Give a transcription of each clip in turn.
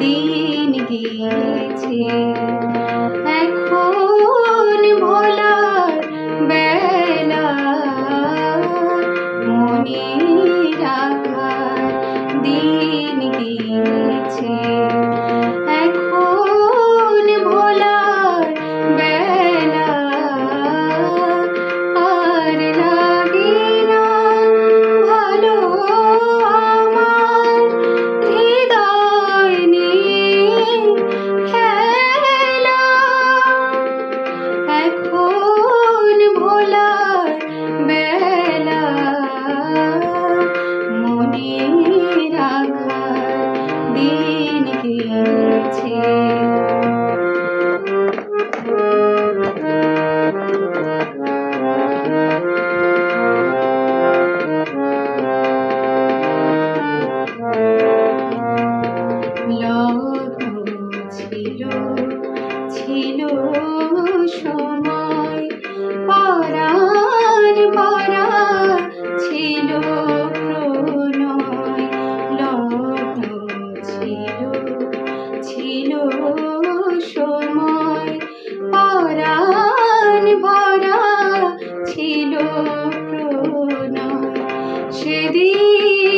দিন গিয়েছে। ছিল সময়, পরাণ পরা ছিল প্রণয়, লগ্ন ছিল ছিল সময়, পরাণ ভরা ছিল প্রণয়। সেদিন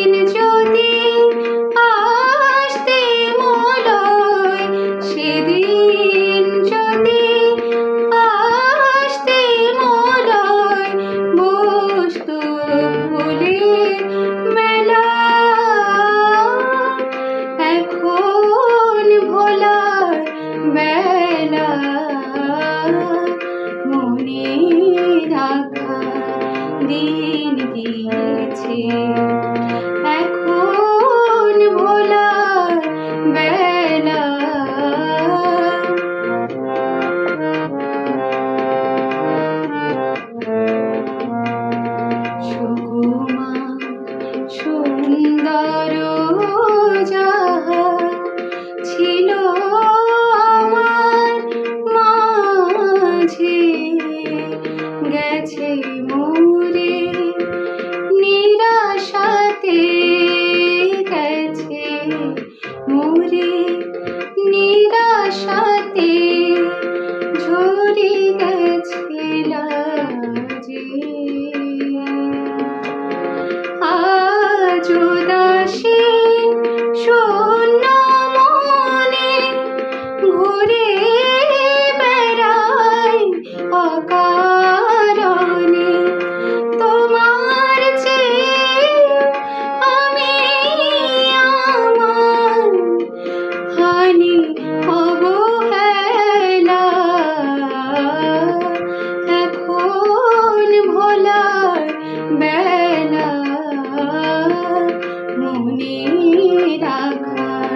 যাহা ছিল আমার মাঝে গেছে মোরে নিরাশাতে গেছে নিরাশাতে অবহেলা এখন ভোলার বেলা। মনে রাখার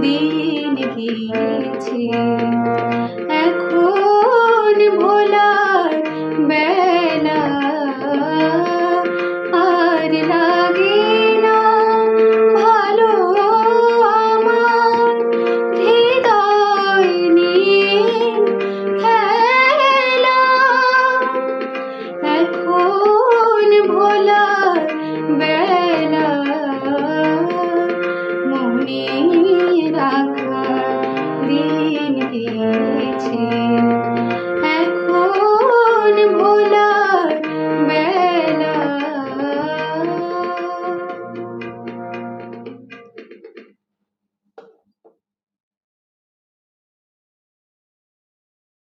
দিন গিয়েছে। এখন